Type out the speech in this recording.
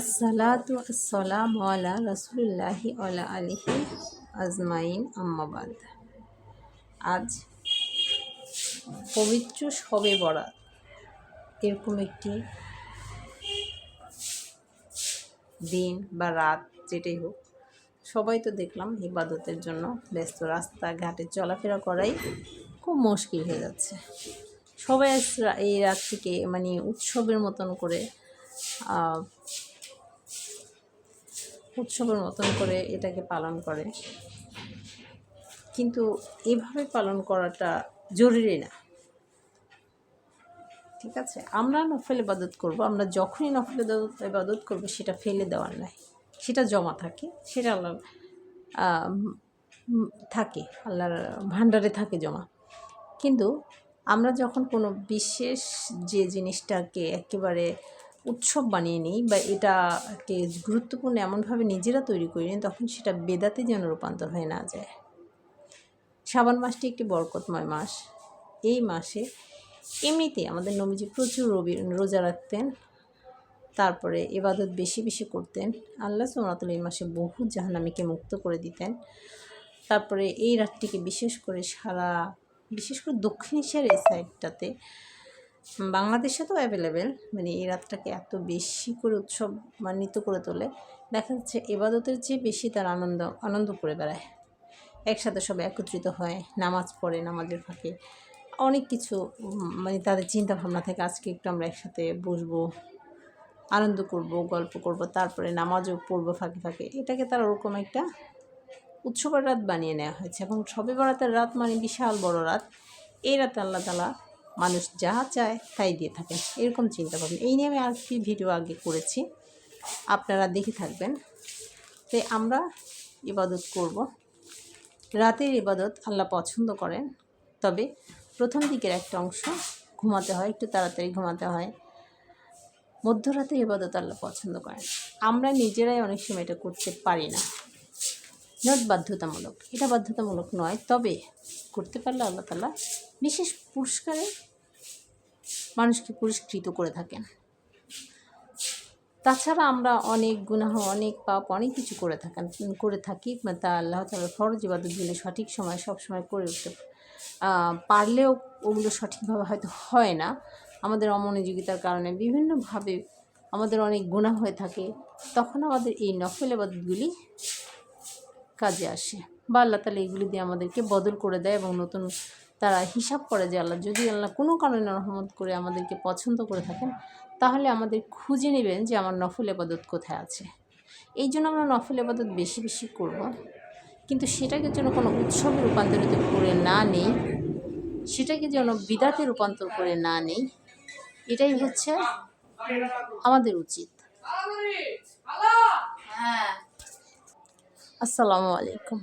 আসসালাতু আসসালামু আলা রাসুলিল্লাহি আলা আলিহি আজমাইন আম্মাবাদ আজ পবিত্র সবে বরাত, এরকম একটি দিন বা রাত যেটাই হোক, সবাই তো দেখলাম ইবাদতের জন্য ব্যস্ত, রাস্তাঘাটে চলাফেরা করাই খুব মুশকিল হয়ে যাচ্ছে। সবাই এই রাতটিকে মানে উৎসবের মতন করে উৎসবের মতন করে এটাকে পালন করে। কিন্তু এভাবে পালন করাটা জরুরি না। ঠিক আছে? আমরা নফল ইবাদত করব, আমরা যখনই নফল ইবাদত করব, সেটা ফেলে দেওয়ার নাই। সেটা জমা থাকে, সেটা আল্লাহ থাকে, আল্লাহর ভাণ্ডারে থাকে জমা। কিন্তু আমরা যখন কোনো বিশেষ যে জিনিসটাকে একেবারে উৎসব বানিয়ে নিই বা এটাকে গুরুত্বপূর্ণ এমনভাবে নিজেরা তৈরি করে নিই, তখন সেটা বেদাতে যেন রূপান্তর হয়ে না যায়। শ্রাবণ মাসটি একটি বরকতময় মাস। এই মাসে এমনিতে আমাদের নবীজি প্রচুর রবি, রোজা রাখতেন, তারপরে এবাদত বেশি বেশি করতেন। আল্লাহ সোনাতুল এই মাসে বহু জাহানামীকে মুক্ত করে দিতেন। তারপরে এই রাতটিকে বিশেষ করে সারা, বিশেষ করে দক্ষিণ এশিয়ার এই সাইডটাতে বাংলাদেশে তো অ্যাভেলেবেল মানে এই রাতটাকে এত বেশি করে উৎসব মান্বিত করে তোলে। দেখা যাচ্ছে এবাদতের চেয়ে বেশি তার আনন্দ আনন্দ করে বেড়ায়। একসাথে সব একত্রিত হয়, নামাজ পড়ে, নামাজের ফাঁকে। অনেক কিছু মানে তাদের চিন্তা ভাবনা থেকে, আজকে একটু আমরা একসাথে বসবো, আনন্দ করব, গল্প করব, তারপরে নামাজও পড়ব ফাঁকে ফাঁকে। এটাকে তার ওরকম একটা উৎসবের রাত বানিয়ে নেওয়া হয়েছে। এবং সবে বরাতের রাত মানে বিশাল বড় রাত। এই রাতে আল্লাহ তালা মানুষ যা চায় তাই দিয়ে থাকেন। এরকম চিন্তা ভাবনা। এই নিয়ে আমি আর কি ভিডিও আগে করেছি। আপনারা দেখে থাকবেন। তাই আমরা ইবাদত করব। রাতের ইবাদত আল্লাহ পছন্দ করেন। তবে প্রথম দিকের একটা অংশ ঘুমাতে হয়, একটু তাড়াতাড়ি ঘুমাতে হয়। মধ্যরাতে ইবাদত আল্লাহ পছন্দ করেন। আমরা নিজেরাই অনেক সময় এটা করতে পারি না। নট বাধ্যতামূলক। এটা বাধ্যতামূলক নয়, তবে করতে পারলে আল্লাহ তালা বিশেষ পুরস্কারে মানুষকে পুরস্কৃত করে থাকেন। তাছাড়া আমরা অনেক গুনাহ, অনেক পাপ, অনেক কিছু করে থাকেন, করে থাকি তা আল্লাহ তালার ফরজ ইবাদতগুলো সঠিক সময়, সব সময় করে উঠতে পারলেও ওগুলো সঠিকভাবে হয়তো হয় না। আমাদের অমনোযোগিতার কারণে বিভিন্নভাবে আমাদের অনেক গুণা হয়ে থাকে। তখন আমাদের এই নফল ইবাদতগুলি কাজে আসে। বা আল্লাহ তালা এগুলি দিয়ে আমাদেরকে বদল করে দেয় এবং নতুন তারা হিসাব করে যে আল্লাহ যদি আল্লাহ কোনো কারণে রহমত করে আমাদেরকে পছন্দ করে থাকেন তাহলে আমাদের খুঁজে নেবেন যে আমার নফল এবাদত কোথায় আছে। এই জন্য আমরা নফল এবাদত বেশি বেশি করব। কিন্তু সেটাকে যেন কোনো উৎসবে রূপান্তরিত করে না নেই সেটাকে যেন বিদাতে রূপান্তর করে না নেই এটাই হচ্ছে আমাদের উচিত। আসসালামু আলাইকুম।